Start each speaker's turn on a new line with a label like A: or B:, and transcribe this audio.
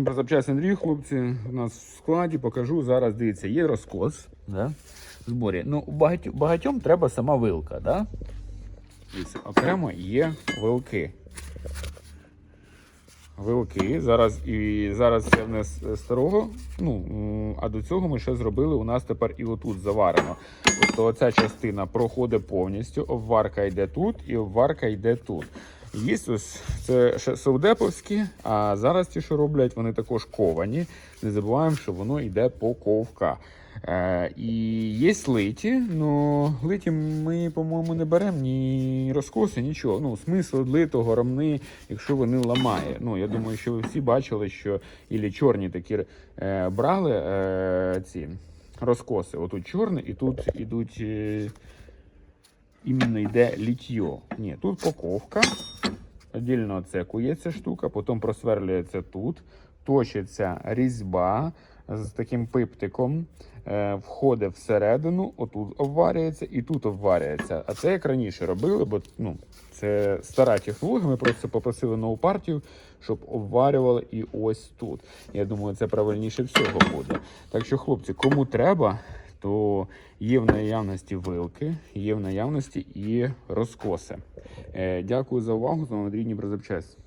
A: Дніпрозапчасний Андрій, хлопці, у нас в складі покажу. Зараз дивіться, є розкос да? в зборі. Ну, багатьом, багатьом треба сама вилка. Да? Дивіться, окремо є вилки. Вилки. Зараз і зараз це в нас е, старого. Ну, а до цього ми ще зробили. У нас тепер і отут заварено. Тобто оця частина проходить повністю, обварка йде тут і обварка йде тут. Є ось це ще а зараз ті, що роблять, вони також ковані. Не забуваємо, що воно йде по ковка. Е, і є литі, але литі ми, по-моєму, не беремо ні розкоси, нічого. Ну, смисл литого рамни, якщо вони ламає. Ну, я думаю, що ви всі бачили, що ілі чорні такі е, брали е, ці розкоси. Отут чорний, і тут ідуть. Е, іменно йде літьо. Ні, тут поковка. Отдільно це кується штука, потім просверлюється тут, точиться різьба з таким пиптиком, е, входить всередину, отут обварюється і тут обварюється. А це як раніше робили, бо ну, це стара технологія. Ми просто попросили нову партію, щоб обварювали і ось тут. Я думаю, це правильніше всього буде. Так що, хлопці, кому треба, то є в наявності вилки, є в наявності і розкоси. Е, дякую за увагу. З вами Андрій Дніпрозапчасть.